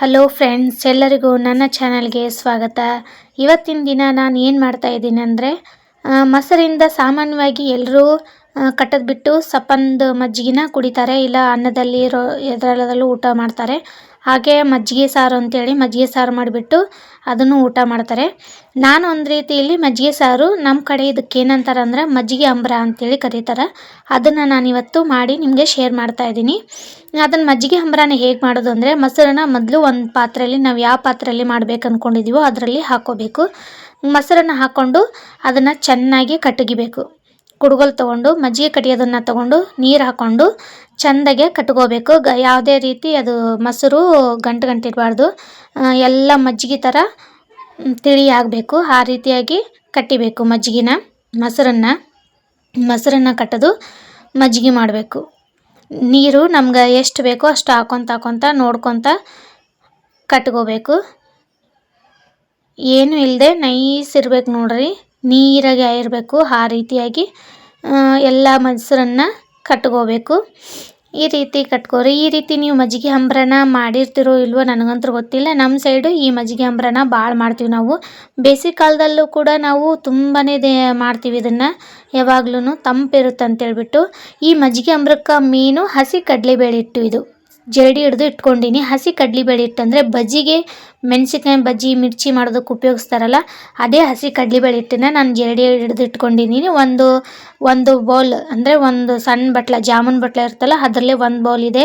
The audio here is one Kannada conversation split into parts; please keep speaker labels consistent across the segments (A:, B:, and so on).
A: ಹಲೋ ಫ್ರೆಂಡ್ಸ್ ಎಲ್ಲರಿಗೂ ನನ್ನ ಚಾನಲ್ಗೆ ಸ್ವಾಗತ. ಇವತ್ತಿನ ದಿನ ನಾನು ಏನು ಮಾಡ್ತಾ ಇದ್ದೀನಿ ಅಂದರೆ ಮೊಸರಿಂದ ಸಾಮಾನ್ಯವಾಗಿ ಎಲ್ಲರೂ ಕಟ್ಟದ್ಬಿಟ್ಟು ಸಪ್ಪಂದು ಮಜ್ಜಿಗೆನ ಕುಡಿತಾರೆ, ಇಲ್ಲ ಅನ್ನದಲ್ಲಿ ರೋ ಎದ್ರಲ್ಲದಲ್ಲೂ ಊಟ ಮಾಡ್ತಾರೆ. ಹಾಗೆ ಮಜ್ಜಿಗೆ ಸಾರು ಅಂತೇಳಿ ಮಜ್ಜಿಗೆ ಸಾರು ಮಾಡಿಬಿಟ್ಟು ಅದನ್ನು ಊಟ ಮಾಡ್ತಾರೆ. ನಾನು ಒಂದು ರೀತಿಯಲ್ಲಿ ಮಜ್ಜಿಗೆ ಸಾರು ನಮ್ಮ ಕಡೆ ಇದಕ್ಕೆ ಏನಂತಾರೆ ಅಂದ್ರೆ ಮಜ್ಜಿಗೆ ಅಂಬ್ರ ಅಂತೇಳಿ ಕರೀತಾರೆ. ಅದನ್ನು ನಾನಿವತ್ತು ಮಾಡಿ ನಿಮಗೆ ಶೇರ್ ಮಾಡ್ತಾ ಇದ್ದೀನಿ. ಅದನ್ನು ಮಜ್ಜಿಗೆ ಅಂಬ್ರನ ಹೇಗೆ ಮಾಡೋದು ಅಂದರೆ ಮೊಸರನ್ನ ಮೊದಲು ಒಂದು ಪಾತ್ರೆಯಲ್ಲಿ ನಾವು ಯಾವ ಪಾತ್ರೆಯಲ್ಲಿ ಮಾಡಬೇಕು ಅಂದ್ಕೊಂಡಿದ್ದೀವೋ ಅದರಲ್ಲಿ ಹಾಕೋಬೇಕು. ಮೊಸರನ್ನು ಹಾಕ್ಕೊಂಡು ಅದನ್ನು ಚೆನ್ನಾಗಿ ಕಟ್ಟಗಿಬೇಕು ಕುಡುಗೋಲು ತೊಗೊಂಡು, ಮಜ್ಜಿಗೆ ಕಟ್ಟಿಯೋದನ್ನು ತೊಗೊಂಡು, ನೀರು ಹಾಕ್ಕೊಂಡು ಚೆಂದಾಗೆ ಕಟ್ಕೋಬೇಕು. ಗ, ಯಾವುದೇ ರೀತಿ ಅದು ಮೊಸರು ಗಂಟು ಗಂಟು ಇರಬಾರ್ದು. ಎಲ್ಲ ಮಜ್ಜಿಗೆ ಥರ ತಿಳಿ ಆಗಬೇಕು. ಆ ರೀತಿಯಾಗಿ ಕಟ್ಟಿಬೇಕು ಮಜ್ಜಿಗೆನ, ಮೊಸರನ್ನ. ಮೊಸರನ್ನ ಕಟ್ಟೋದು ಮಜ್ಜಿಗೆ ಮಾಡಬೇಕು. ನೀರು ನಮ್ಗೆ ಎಷ್ಟು ಬೇಕೋ ಅಷ್ಟು ಹಾಕೊತ ಹಾಕೊತ ನೋಡ್ಕೊತ ಕಟ್ಕೋಬೇಕು. ಏನು ಇಲ್ಲದೆ ನೈಸ್ ಇರಬೇಕು ನೋಡ್ರಿ. ನೀರಾಗೆ ಇರಬೇಕು ಆ ರೀತಿಯಾಗಿ ಎಲ್ಲ ಮೊಸರನ್ನ ಕಟ್ಕೋಬೇಕು. ಈ ರೀತಿ ಕಟ್ಕೋರಿ. ಈ ರೀತಿ ನೀವು ಮಜ್ಜಿಗೆ ಅಂಬ್ರನ ಮಾಡಿರ್ತೀರೋ ಇಲ್ವೋ ನನಗಂತೂ ಗೊತ್ತಿಲ್ಲ. ನಮ್ಮ ಸೈಡು ಈ ಮಜ್ಜಿಗೆ ಅಂಬ್ರನ ಭಾಳ ಮಾಡ್ತೀವಿ ನಾವು. ಬೇಸಿಗೆ ಕಾಲದಲ್ಲೂ ಕೂಡ ನಾವು ತುಂಬಾ ದೇ, ಮಾಡ್ತೀವಿ ಇದನ್ನು. ಯಾವಾಗ್ಲೂ ತಂಪಿರುತ್ತೆ ಅಂತೇಳ್ಬಿಟ್ಟು ಈ ಮಜ್ಜಿಗೆ ಅಂಬ್ರಕ್ಕೆ ಮೀನು ಹಸಿ ಕಡಲೆಬೇಳೆ ಇಟ್ಟು ಇದು. ಜರಡಿ ಹಿಡಿದು ಇಟ್ಕೊಂಡಿನಿ. ಹಸಿ ಕಡ್ಲಿ ಬೇಳೆ ಅಂದರೆ ಬಜ್ಜಿಗೆ ಮೆಣಸಿನ್ಕಾಯಿ ಬಜ್ಜಿ, ಮಿರ್ಚಿ ಮಾಡೋದಕ್ಕೆ ಉಪಯೋಗಿಸ್ತಾರಲ್ಲ, ಅದೇ ಹಸಿ ಕಡ್ಲಿಬೇಳೆ ಹಿಟ್ಟನ್ನ ನಾನು ಜರಡಿ ಹಿಡಿದು ಇಟ್ಕೊಂಡಿದ್ದೀನಿ ಒಂದು ಒಂದು ಬೌಲ್ ಅಂದರೆ ಒಂದು ಸಣ್ಣ ಬಟ್ಲ, ಜಾಮೂನ್ ಬಟ್ಲ ಇರ್ತಲ್ಲ, ಅದರಲ್ಲೇ ಒಂದು ಬೌಲ್ ಇದೆ.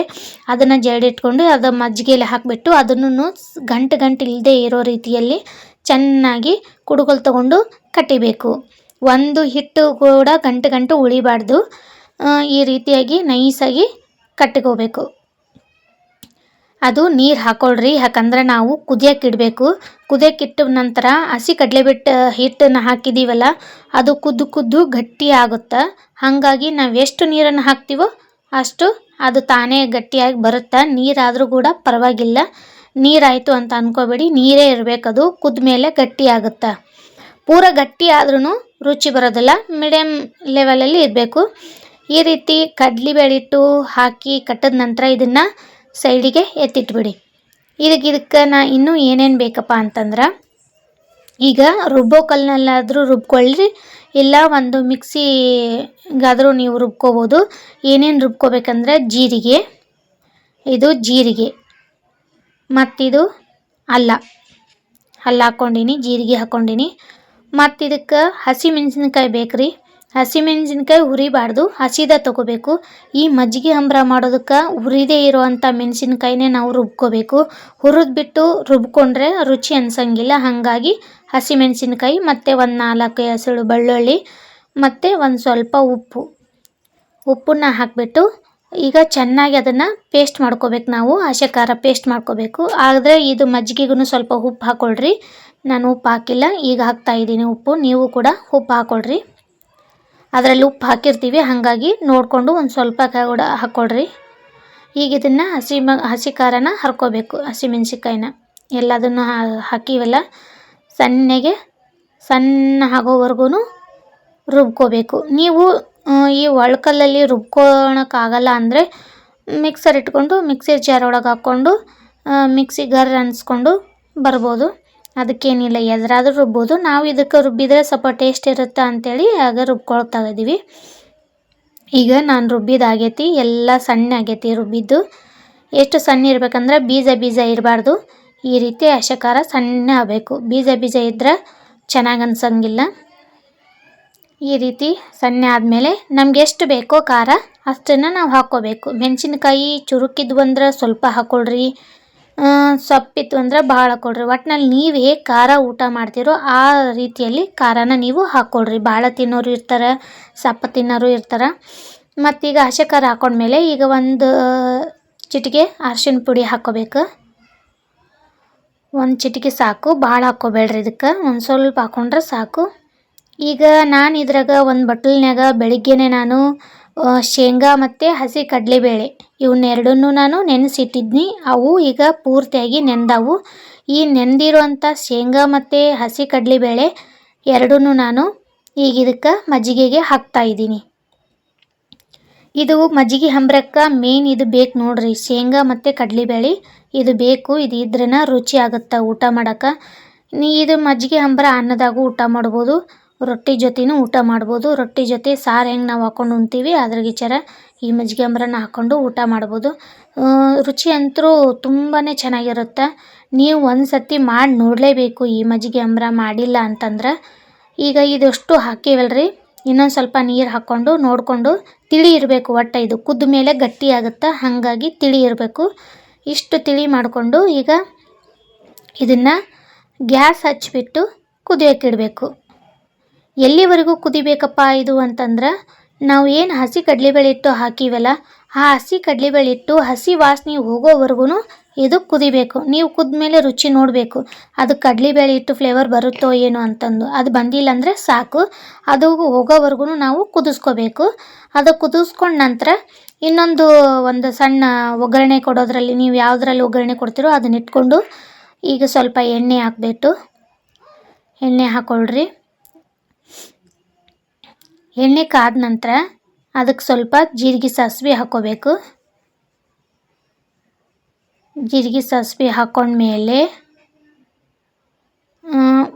A: ಅದನ್ನು ಜರಡಿ ಇಟ್ಕೊಂಡು ಅದು ಮಜ್ಜಿಗೆಯಲ್ಲಿ ಹಾಕಿಬಿಟ್ಟು ಅದನ್ನು ಗಂಟು ಗಂಟು ಇಲ್ಲದೆ ಇರೋ ರೀತಿಯಲ್ಲಿ ಚೆನ್ನಾಗಿ ಕುಡುಗೋಲು ತೊಗೊಂಡು ಕಟ್ಟಿಬೇಕು. ಒಂದು ಹಿಟ್ಟು ಕೂಡ ಗಂಟು ಗಂಟು ಉಳಿಬಾರ್ದು. ಈ ರೀತಿಯಾಗಿ ನೈಸಾಗಿ ಕಟ್ಟಿಕೋಬೇಕು ಅದು ನೀರು ಹಾಕೊಳ್ರಿ, ಯಾಕಂದ್ರೆ ನಾವು ಕುದಿಯಕ್ಕೆ ಇಡಬೇಕು. ಕುದಿಯಕ್ಕೆ ಇಟ್ಟ ನಂತರ ಹಸಿ ಕಡಲೆಬಿಟ್ಟು ಹಿಟ್ಟನ್ನು ಹಾಕಿದ್ದೀವಲ್ಲ ಅದು ಕುದ್ದು ಕುದ್ದು ಗಟ್ಟಿ ಆಗುತ್ತೆ? ಹಾಗಾಗಿ ನಾವು ಎಷ್ಟು ನೀರನ್ನು ಹಾಕ್ತೀವೋ ಅಷ್ಟು ಅದು ತಾನೇ ಗಟ್ಟಿಯಾಗಿ ಬರುತ್ತೆ? ನೀರಾದರೂ ಕೂಡ ಪರವಾಗಿಲ್ಲ. ನೀರಾಯಿತು ಅಂತ ಅಂದ್ಕೋಬೇಡಿ ನೀರೇ ಇರಬೇಕದು ಕುದ್ದ ಮೇಲೆ ಗಟ್ಟಿ ಆಗುತ್ತೆ? ಪೂರ ಗಟ್ಟಿ ಆದ್ರೂ ರುಚಿ ಬರೋದಿಲ್ಲ ಮೀಡಿಯಮ್ ಲೆವೆಲಲ್ಲಿ ಇರಬೇಕು. ಈ ರೀತಿ ಕಡ್ಲಿಬೇಳಿಟ್ಟು ಹಾಕಿ ಕಟ್ಟಿದ ನಂತರ ಇದನ್ನು ಸೈಡಿಗೆ ಎತ್ತಿಟ್ಬಿಡಿ. ಇದಕ್ಕೆ ಇದಕ್ಕೆ ನಾ ಇನ್ನೂ ಏನೇನು ಬೇಕಪ್ಪ ಅಂತಂದ್ರೆ, ಈಗ ರುಬ್ಬೋ ಕಲ್ಲಿನಲ್ಲಾದರೂ ರುಬ್ಕೊಳ್ಳಿ ಇಲ್ಲ ಒಂದು ಮಿಕ್ಸಿಗಾದರೂ ನೀವು ರುಬ್ಕೋಬೋದು. ಏನೇನು ರುಬ್ಕೋಬೇಕಂದ್ರೆ ಜೀರಿಗೆ, ಇದು ಜೀರಿಗೆ, ಮತ್ತಿದು ಅಲ್ಲ ಅಲ್ಲ ಹಾಕ್ಕೊಂಡಿನಿ ಜೀರಿಗೆ ಹಾಕ್ಕೊಂಡಿನಿ ಮತ್ತಿದಕ್ಕೆ ಹಸಿ ಮೆಣಸಿನ್ಕಾಯಿ ಬೇಕು ರೀ ಹಸಿಮೆಣಸಿನ್ಕಾಯಿ ಹುರಿಬಾರ್ದು, ಹಸಿದ ತಗೋಬೇಕು. ಈ ಮಜ್ಜಿಗೆ ಅಂಬ್ರ ಮಾಡೋದಕ್ಕೆ ಹುರಿದೇ ಇರುವಂಥ ಮೆಣಸಿನ್ಕಾಯಿನೇ ನಾವು ರುಬ್ಕೋಬೇಕು. ಹುರಿದ್ಬಿಟ್ಟು ರುಬ್ಕೊಂಡ್ರೆ ರುಚಿ ಅನ್ಸಂಗಿಲ್ಲ. ಹಾಗಾಗಿ ಹಸಿಮೆಣಸಿನ್ಕಾಯಿ ಮತ್ತು ಒಂದು ನಾಲ್ಕು ಹಸಿಳು ಬೆಳ್ಳುಳ್ಳಿ ಮತ್ತು ಒಂದು ಸ್ವಲ್ಪ ಉಪ್ಪು. ಉಪ್ಪನ್ನ ಹಾಕಿಬಿಟ್ಟು ಈಗ ಚೆನ್ನಾಗಿ ಅದನ್ನು ಪೇಸ್ಟ್ ಮಾಡ್ಕೋಬೇಕು ನಾವು. ಹಸೆ ಖಾರ ಪೇಸ್ಟ್ ಮಾಡ್ಕೋಬೇಕು. ಆದರೆ ಇದು ಮಜ್ಜಿಗೆಗೂ ಸ್ವಲ್ಪ ಉಪ್ಪು ಹಾಕ್ಕೊಳ್ರಿ ನಾನು ಉಪ್ಪು ಹಾಕಿಲ್ಲ. ಈಗ ಹಾಕ್ತಾ ಇದ್ದೀನಿ ಉಪ್ಪು. ನೀವು ಕೂಡ ಉಪ್ಪು ಹಾಕ್ಕೊಳ್ರಿ ಅದರಲ್ಲಿ ಉಪ್ಪು ಹಾಕಿರ್ತೀವಿ, ಹಾಗಾಗಿ ನೋಡಿಕೊಂಡು ಒಂದು ಸ್ವಲ್ಪ ಕೂಡ ಹಾಕ್ಕೊಳ್ರಿ ಈಗ ಇದನ್ನು ಹಸಿ ಮ, ಹಸಿ ಖಾರನ ಹರ್ಕೋಬೇಕು, ಹಸಿ ಮೆಣ್ಸಿನ್ಕಾಯಿನ. ಎಲ್ಲದನ್ನು ಹಾಕಿವಲ್ಲ, ಸಣ್ಣಗೆ ಸಣ್ಣ ಆಗೋವರೆಗೂ ರುಬ್ಕೋಬೇಕು. ನೀವು ಈ ಒಳ್ಕಲ್ಲಲ್ಲಿ ರುಬ್ಕೊಳಕ್ಕಾಗಲ್ಲ ಅಂದರೆ ಮಿಕ್ಸರ್ ಇಟ್ಕೊಂಡು, ಮಿಕ್ಸಿ ಜಾರ್ ಒಳಗೆ ಹಾಕ್ಕೊಂಡು ಮಿಕ್ಸಿ ಗರ್ ಅನ್ಸ್ಕೊಂಡು ಬರ್ಬೋದು. ಅದಕ್ಕೇನಿಲ್ಲ, ಎದುರಾದ್ರೂ ರುಬ್ಬೋದು. ನಾವು ಇದಕ್ಕೆ ರುಬ್ಬಿದರೆ ಸ್ವಲ್ಪ ಟೇಸ್ಟ್ ಇರುತ್ತೆ ಅಂಥೇಳಿ ಆಗ ರುಬ್ಕೊಳ್ತಾ ಇದ್ದೀವಿ. ಈಗ ನಾನು ರುಬ್ಬಿದಾಗೈತಿ ಎಲ್ಲ ಸಣ್ಣ ಆಗೈತಿ ರುಬ್ಬಿದ್ದು. ಎಷ್ಟು ಸಣ್ಣ ಇರಬೇಕಂದ್ರೆ ಬೀಜ ಬೀಜ ಇರಬಾರ್ದು. ಈ ರೀತಿ ಅಶಕಾರ ಸಣ್ಣ ಆಗಬೇಕು. ಬೀಜ ಬೀಜ ಇದ್ದರೆ ಚೆನ್ನಾಗಿ ಅನ್ಸಂಗಿಲ್ಲ. ಈ ರೀತಿ ಸಣ್ಣ ಆದಮೇಲೆ ನಮ್ಗೆ ಎಷ್ಟು ಬೇಕೋ ಖಾರ ಅಷ್ಟನ್ನು ನಾವು ಹಾಕ್ಕೋಬೇಕು. ಮೆಣಸಿನ್ಕಾಯಿ ಚುರುಕಿದ್ವು ಅಂದ್ರೆ ಸ್ವಲ್ಪ ಹಾಕ್ಕೊಳ್ರಿ ಸೊಪ್ಪಿತ್ತು ಅಂದ್ರೆ ಭಾಳ ಕೊಡ್ರಿ. ಒಟ್ನಲ್ಲಿ ನೀವು ಹೇಗೆ ಖಾರ ಊಟ ಮಾಡ್ತೀರೋ ಆ ರೀತಿಯಲ್ಲಿ ಖಾರನ ನೀವು ಹಾಕ್ಕೊಳ್ರಿ ಭಾಳ ತಿನ್ನೋರು ಇರ್ತಾರೆ, ಸಪ್ಪ ತಿನ್ನೋರು ಇರ್ತಾರೆ. ಮತ್ತೀಗ ಹಸಿ ಖಾರ ಹಾಕೊಂಡ್ಮೇಲೆ ಈಗ ಒಂದು ಚಿಟಿಕೆ ಅರ್ಶಿಣ ಪುಡಿ ಹಾಕ್ಕೋಬೇಕು ಒಂದು ಚಿಟಿಕೆ ಸಾಕು, ಭಾಳ ಹಾಕ್ಕೋಬೇಡ್ರಿ ಇದಕ್ಕೆ. ಒಂದು ಸ್ವಲ್ಪ ಹಾಕ್ಕೊಂಡ್ರೆ ಸಾಕು. ಈಗ ನಾನು ಇದ್ರಾಗ ಒಂದು ಬಟ್ಲಿನ್ಯಾಗ ಬೆಳಿಗ್ಗೆನೆ ನಾನು ಶೇಂಗಾ ಮತ್ತು ಹಸಿ ಕಡಲೆಬೇಳೆ. ಇವನ್ನೆರಡನ್ನೂ ನಾನು ನೆನೆಸಿಟ್ಟಿದ್ನಿ. ಅವು ಈಗ ಪೂರ್ತಿಯಾಗಿ ನೆಂದವು. ಈ ನೆಂದಿರುವಂಥ ಶೇಂಗಾ ಮತ್ತು ಹಸಿ ಕಡಲೆಬೇಳೆ ಎರಡನ್ನೂ ನಾನು ಈಗ ಇದಕ್ಕೆ ಮಜ್ಜಿಗೆಗೆ ಹಾಕ್ತಾಯಿದ್ದೀನಿ ಇದು ಮಜ್ಜಿಗೆ ಹಂಬ್ರಕ್ಕೆ ಮೇನ್ ಇದು ಬೇಕು ನೋಡ್ರಿ. ಶೇಂಗಾ ಮತ್ತು ಕಡಲೆಬೇಳೆ ಇದು ಬೇಕು. ಇದು ಇದ್ರನ ರುಚಿ ಆಗುತ್ತೆ ಊಟ ಮಾಡೋಕ್ಕೆ. ನೀ ಇದು ಮಜ್ಜಿಗೆ ಹಂಬ್ರ ಅನ್ನದಾಗೂ ಊಟ ಮಾಡ್ಬೋದು. ರೊಟ್ಟಿ ಜೊತೆನೂ ಊಟ ಮಾಡ್ಬೋದು. ರೊಟ್ಟಿ ಜೊತೆ ಸಾರು ಹೆಂಗೆ ನಾವು ಹಾಕೊಂಡು ಉಣ್ತೀವಿ, ಅದ್ರ ಗಿಚರ ಈ ಮಜ್ಜಿಗೆ ಅಂಬ್ರನ್ನ ಹಾಕ್ಕೊಂಡು ಊಟ ಮಾಡ್ಬೋದು. ರುಚಿ ಅಂತೂ ತುಂಬಾ ಚೆನ್ನಾಗಿರುತ್ತೆ. ನೀವು ಒಂದು ಸತಿ ಮಾಡಿ ನೋಡಲೇಬೇಕು ಈ ಮಜ್ಜಿಗೆ ಅಂಬ್ರ ಮಾಡಿಲ್ಲ ಅಂತಂದ್ರೆ. ಈಗ ಇದಷ್ಟು ಹಾಕಿವಲ್ರಿ. ಇನ್ನೊಂದು ಸ್ವಲ್ಪ ನೀರು ಹಾಕ್ಕೊಂಡು ನೋಡಿಕೊಂಡು ತಿಳಿ ಇರಬೇಕು ಒಟ್ಟು ಇದು. ಕುದ್ದ ಮೇಲೆ ಗಟ್ಟಿ ಆಗುತ್ತೆ ಹಾಗಾಗಿ ತಿಳಿ ಇರಬೇಕು. ಇಷ್ಟು ತಿಳಿ ಮಾಡಿಕೊಂಡು ಈಗ ಇದನ್ನು ಗ್ಯಾಸ್ ಹಚ್ಚಿಬಿಟ್ಟು ಕುದಿಯೋಕ್ಕಿಡಬೇಕು ಎಲ್ಲಿವರೆಗೂ ಕುದಿಬೇಕಪ್ಪ ಇದು ಅಂತಂದ್ರೆ, ನಾವು ಏನು ಹಸಿ ಕಡಲೆಬೇಳೆ ಹಿಟ್ಟು ಹಾಕೀವಲ್ಲ, ಆ ಹಸಿ ಕಡಲೆಬೇಳೆ ಹಿಟ್ಟು ಹಸಿ ವಾಸನೆ ಹೋಗೋವರೆಗೂ ಇದು ಕುದಿಬೇಕು? ನೀವು ಕುದ್ಮೇಲೆ ರುಚಿ ನೋಡಬೇಕು. ಅದು ಕಡಲೆಬೇಳೆ ಹಿಟ್ಟು ಫ್ಲೇವರ್ ಬರುತ್ತೋ ಏನೋ ಅಂತಂದು. ಅದು ಬಂದಿಲ್ಲ ಅಂದರೆ ಸಾಕು. ಅದು ಹೋಗೋವರೆಗೂ ನಾವು ಕುದಿಸ್ಕೋಬೇಕು. ಅದು ಕುದಿಸ್ಕೊಂಡ ನಂತರ ಇನ್ನೊಂದು ಒಂದು ಸಣ್ಣ ಒಗ್ಗರಣೆ ಕೊಡೋದ್ರಲ್ಲಿ ನೀವು ಯಾವುದ್ರಲ್ಲಿ ಒಗ್ಗರಣೆ ಕೊಡ್ತೀರೋ ಅದನ್ನ ಇಟ್ಕೊಂಡು ಈಗ ಸ್ವಲ್ಪ ಎಣ್ಣೆ ಹಾಕ್ಬಿಟ್ಟು, ಎಣ್ಣೆ ಹಾಕ್ಕೊಳ್ರಿ ಎಣ್ಣೆ ಕಾದ ನಂತರ ಅದಕ್ಕೆ ಸ್ವಲ್ಪ ಜೀರಿಗೆ ಸಾಸಿವೆ ಹಾಕೋಬೇಕು. ಜೀರಿಗೆ ಸಾಸಿವೆ ಹಾಕೊಂಡ್ಮೇಲೆ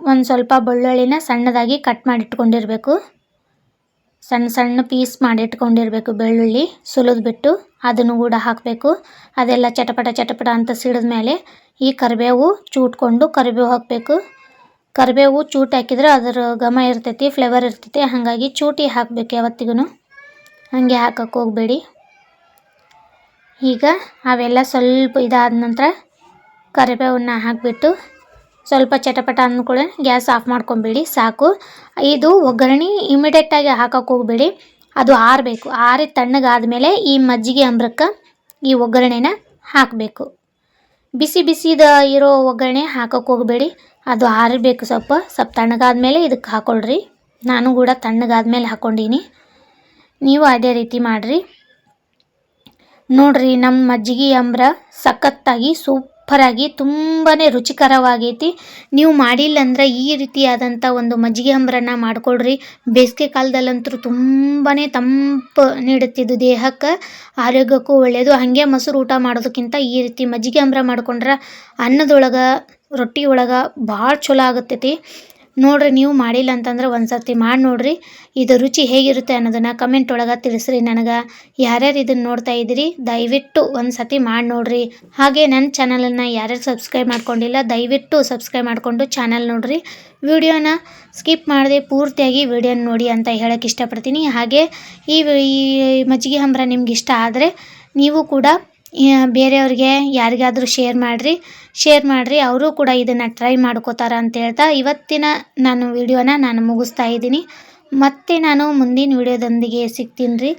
A: ಒಂದು ಸ್ವಲ್ಪ ಬೆಳ್ಳುಳ್ಳಿನ ಸಣ್ಣದಾಗಿ ಕಟ್ ಮಾಡಿಟ್ಕೊಂಡಿರಬೇಕು. ಸಣ್ಣ ಸಣ್ಣ ಪೀಸ್ ಮಾಡಿಟ್ಕೊಂಡಿರಬೇಕು ಬೆಳ್ಳುಳ್ಳಿ ಸುಲಿದ್ಬಿಟ್ಟು ಅದನ್ನು ಕೂಡ ಹಾಕಬೇಕು. ಅದೆಲ್ಲ ಚಟಪಟ ಚಟಪಟ ಅಂತ ಸಿಡಿದ ಮೇಲೆ ಈ ಕರಿಬೇವು ಚೂಟ್ಕೊಂಡು ಕರಿಬೇವು ಹಾಕಬೇಕು. ಕರಿಬೇವು ಚೂಟಿ ಹಾಕಿದ್ರೆ ಅದರ ಘಮ ಇರ್ತೈತಿ ಫ್ಲೇವರ್ ಇರ್ತೈತಿ. ಹಾಗಾಗಿ ಚೂಟಿ ಹಾಕಬೇಕು ಯಾವತ್ತಿಗೂ ಹಾಗೆ ಹಾಕಕ್ಕೆ ಹೋಗಬೇಡಿ. ಈಗ ಅವೆಲ್ಲ ಸ್ವಲ್ಪ ಇದಾದ ನಂತರ ಕರಿಬೇವನ್ನ ಹಾಕಿಬಿಟ್ಟು ಸ್ವಲ್ಪ ಚಟಪಟ ಅಂದ್ಕೂಡ ಗ್ಯಾಸ್ ಆಫ್ ಮಾಡ್ಕೊಬೇಡಿ, ಸಾಕು. ಇದು ಒಗ್ಗರಣೆ ಇಮಿಡಿಯೇಟಾಗಿ ಹಾಕಕ್ಕೆ ಹೋಗಬೇಡಿ. ಅದು ಆರಬೇಕು. ಆರಿ ತಣ್ಣಗಾದ್ಮೇಲೆ ಈ ಮಜ್ಜಿಗೆ ಅಂಬ್ರಕ್ಕೆ ಈ ಒಗ್ಗರಣೆನ ಹಾಕಬೇಕು. ಬಿಸಿ ಬಿಸಿದ ಇರೋ ಒಗ್ಗರಣೆ ಹಾಕಕ್ಕೆ ಹೋಗಬೇಡಿ. ಅದು ಆರಬೇಕು ಸ್ವಲ್ಪ ಸ್ವಲ್ಪ ತಣ್ಣಗಾದ್ಮೇಲೆ ಇದಕ್ಕೆ ಹಾಕೊಳ್ರಿ. ನಾನು ಕೂಡ ತಣ್ಣಗಾದ್ಮೇಲೆ ಹಾಕ್ಕೊಂಡೀನಿ. ನೀವು ಅದೇ ರೀತಿ ಮಾಡಿರಿ. ನೋಡ್ರಿ, ನಮ್ಮ ಮಜ್ಜಿಗೆ ಅಂಬ್ರ ಸಖತ್ತಾಗಿ, ಸೂಪರಾಗಿ ತುಂಬಾ ರುಚಿಕರವಾಗೈತಿ. ನೀವು ಮಾಡಿಲ್ಲ ಅಂದ್ರೆ ಈ ರೀತಿಯಾದಂಥ ಒಂದು ಮಜ್ಜಿಗೆ ಅಂಬ್ರನ್ನ ಮಾಡ್ಕೊಳ್ರಿ ಬೇಸಿಗೆ ಕಾಲದಲ್ಲಂತೂ ತುಂಬಾ ತಂಪು ನೀಡುತ್ತಿದ್ದು ದೇಹಕ್ಕೆ. ಆರೋಗ್ಯಕ್ಕೂ ಒಳ್ಳೆಯದು ಹಾಗೆ ಮೊಸರು ಊಟ ಮಾಡೋದಕ್ಕಿಂತ ಈ ರೀತಿ ಮಜ್ಜಿಗೆ ಅಂಬ್ರ ಮಾಡ್ಕೊಂಡ್ರೆ ಅನ್ನದೊಳಗೆ ರೊಟ್ಟಿ ಒಳಗೆ ಭಾಳ ಚಲೋ ಆಗತ್ತೈತಿ. ನೋಡ್ರಿ ನೀವು ಮಾಡಿಲ್ಲ ಅಂತಂದ್ರೆ ಒಂದು ಸರ್ತಿ ಮಾಡಿ ನೋಡ್ರಿ. ಇದು ರುಚಿ ಹೇಗಿರುತ್ತೆ ಅನ್ನೋದನ್ನು ಕಮೆಂಟ್ ಒಳಗೆ ತಿಳಿಸ್ರಿ ನನಗೆ. ಯಾರ್ಯಾರು ಇದನ್ನು ನೋಡ್ತಾ ಇದ್ದೀರಿ, ದಯವಿಟ್ಟು ಒಂದು ಸರ್ತಿ ಮಾಡಿ ನೋಡ್ರಿ. ಹಾಗೆ ನನ್ನ ಚಾನಲನ್ನು ಯಾರ್ಯಾರು ಸಬ್ಸ್ಕ್ರೈಬ್ ಮಾಡ್ಕೊಂಡಿಲ್ಲ, ದಯವಿಟ್ಟು ಸಬ್ಸ್ಕ್ರೈಬ್ ಮಾಡಿಕೊಂಡು ಚಾನಲ್ ನೋಡ್ರಿ. ವಿಡಿಯೋನ ಸ್ಕಿಪ್ ಮಾಡದೆ ಪೂರ್ತಿಯಾಗಿ ವಿಡಿಯೋನ ನೋಡಿ ಅಂತ ಹೇಳೋಕ್ಕೆ ಇಷ್ಟಪಡ್ತೀನಿ. ಹಾಗೆ ಈ ಮಜ್ಜಿಗೆ ಹಂಬ್ರ ನಿಮ್ಗೆ ಇಷ್ಟ ಆದರೆ ನೀವು ಕೂಡ ಬೇರೆಯವ್ರಿಗೆ ಯಾರಿಗಾದರೂ ಶೇರ್ ಮಾಡಿರಿ ಶೇರ್ ಮಾಡಿರಿ, ಅವರು ಕೂಡ ಇದನ್ನು ಟ್ರೈ ಮಾಡ್ಕೋತಾರ ಅಂತ ಹೇಳ್ತಾ ಇವತ್ತಿನ ನಾನು ವಿಡಿಯೋನ ನಾನು ಮುಗಿಸ್ತಾ ಇದ್ದೀನಿ. ಮತ್ತೆ ನಾನು ಮುಂದಿನ ವಿಡಿಯೋದೊಂದಿಗೆ ಸಿಗ್ತೀನಿ ರೀ.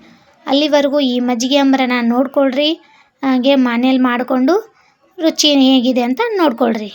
A: ಅಲ್ಲಿವರೆಗೂ ಈ ಮಜ್ಜಿಗೆ ಅಂಬರನ ನೋಡ್ಕೊಳ್ರಿ, ಹಾಗೆ ಮನೇಲಿ ಮಾಡಿಕೊಂಡು ರುಚಿ ಹೇಗಿದೆ ಅಂತ ನೋಡ್ಕೊಳ್ರಿ.